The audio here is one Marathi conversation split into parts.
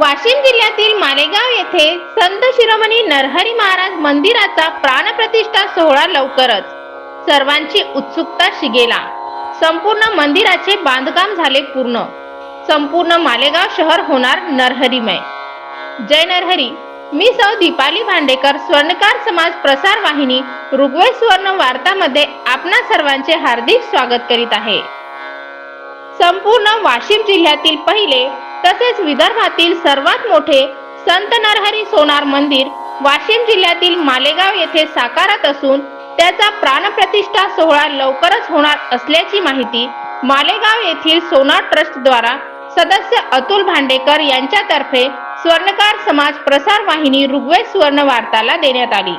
वाशिम जिल्ह्यातील मालेगाव येथे संत शिरोमणी नरहरी महाराज मंदिराचा प्राणप्रतिष्ठा सोहळा लवकरच. सर्वांची उत्सुकता शिगेला. संपूर्ण मंदिराचे बांधकाम झाले पूर्ण. संपूर्ण मालेगाव शहर होणार नरहरीमय. जय नरहरी. मी सौ दीपाली भांडेकर स्वर्णकार समाज प्रसार वाहिनी ऋग्वेद सुवर्ण वार्तामध्ये आपणा सर्वांचे हार्दिक स्वागत करीत आहे. संपूर्ण वाशिम जिल्ह्यातील पहिले तसेच विदर्भातील सर्वात मोठे संत नरहरी सोनार मंदिर वाशिम जिल्ह्यातील मालेगाव येथे साकारत असून त्याचा प्राणप्रतिष्ठा सोहळा लवकरच होणार असल्याची माहिती मालेगाव येथील सोनार ट्रस्ट द्वारा सदस्य अतुल भांडेकर यांच्यातर्फे स्वर्णकार समाज प्रसार वाहिनी ऋग्वेद सुवर्ण वार्ताला देण्यात आली.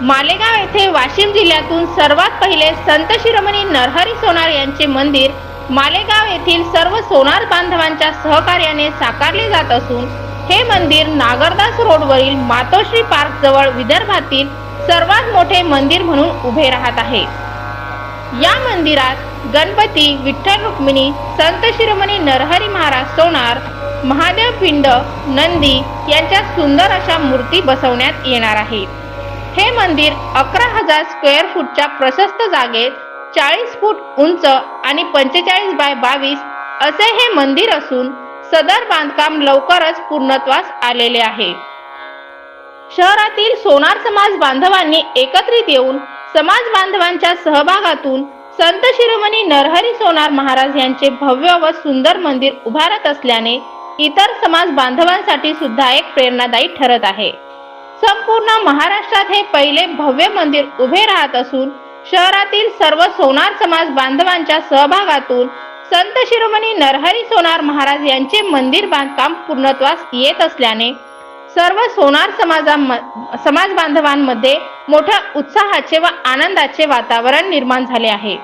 मालेगाव येथे वाशिम जिल्ह्यातून सर्वात पहिले संत शिरोमणी नरहरी सोनार यांचे मंदिर मालेगाव येथील सर्व सोनार बांधवांच्या सहकार्याने साकारले जात असून हे मंदिर नागरदास रोडवरील मातोश्री पार्क जवळ विदर्भातील सर्वात मोठे मंदिर म्हणून उभे राहत आहे. या मंदिरात गणपती विठ्ठल रुक्मिणी संत शिरोमणी नरहरी महाराज सोनार महादेव पिंड नंदी यांच्या सुंदर अशा मूर्ती बसवण्यात येणार आहे. हे मंदिर अकरा हजार स्क्वेअर फूटच्या प्रशस्त जागेत चाळीस फूट उंच आणि पंचेचाळीस बाय बावीस असे हे मंदिर असून सदर बांधकाम लवकरच पूर्णत्वास आलेले आहे. शहरातील सोनार समाज बांधवांनी एकत्रित येऊन समाज बांधवांच्या सहभागातून संत शिरोमणी नरहरी सोनार महाराज यांचे भव्य व सुंदर मंदिर उभारत असल्याने इतर समाज बांधवांसाठी सुद्धा एक प्रेरणादायी ठरत आहे. संपूर्ण महाराष्ट्रात हे पहिले भव्य मंदिर उभे राहत असून शहरातील सर्व सोनार समाज बांधवांच्या सहभागातून संत शिरोमणी नरहरी सोनार महाराज यांचे मंदिर बांधकाम पूर्णत्वास येत असल्याने सर्व सोनार समाजा समाज बांधवांमध्ये मोठ्या उत्साहाचे व आनंदाचे वातावरण निर्माण झाले आहे.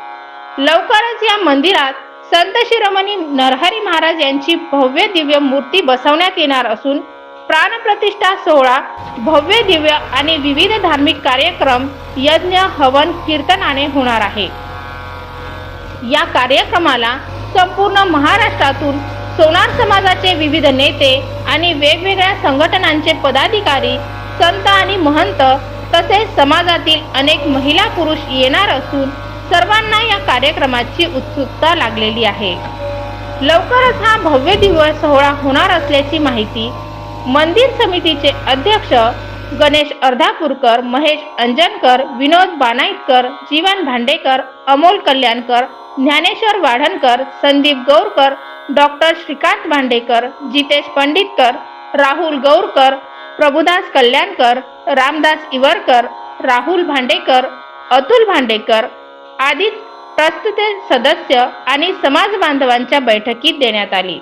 लवकरच या मंदिरात संत शिरोमणी नरहरी महाराज यांची भव्य दिव्य मूर्ती बसवण्यात येणार असून प्राणप्रतिष्ठा सोहळा भव्य दिव्य आणि विविध धार्मिक कार्यक्रम यज्ञ हवन कीर्तनाने होणार आहे. या कार्यक्रमाला संपूर्ण महाराष्ट्रातून सोनार समाजाचे विविध नेते आणि वेगवेगळ्या संघटनांचे पदाधिकारी संत आणि महंत तसेच समाजातील अनेक महिला पुरुष येणार असून सर्वांना या कार्यक्रमाची उत्सुकता लागलेली आहे. लवकरच हा भव्य दिवस सोहळा होणार असल्याची माहिती मंदिर समितीचे अध्यक्ष गणेश अर्धापूरकर महेश अंजनकर विनोद बानाईतकर जीवन भांडेकर अमोल कल्याणकर ज्ञानेश्वर वाढणकर संदीप गौरकर डॉक्टर श्रीकांत भांडेकर जितेश पंडितकर राहुल गौरकर प्रभुदास कल्याणकर रामदास इवरकर राहुल भांडेकर अतुल भांडेकर आदी ट्रस्टचे सदस्य आणि समाज बांधवांच्या बैठकीत देण्यात आली.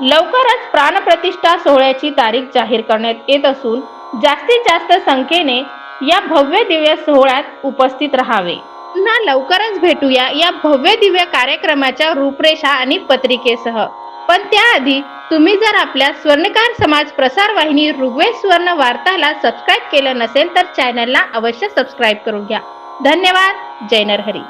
लवकरच प्राणप्रतिष्ठा सोहळ्याची तारीख जाहीर करण्यात येत असून जास्तीत जास्त संख्येने या भव्य दिव्य सोहळ्यात उपस्थित राहावे. पुन्हा लवकरच भेटूया या भव्य दिव्य कार्यक्रमाच्या रूपरेषा आणि पत्रिकेसह. पण त्याआधी तुम्ही जर आपल्या स्वर्णकार समाज प्रसार वाहिनी ऋग्वेद सुवर्ण वार्ताला सबस्क्राईब केलं नसेल तर चॅनलला अवश्य सबस्क्राईब करून घ्या. धन्यवाद. जय नरहरी.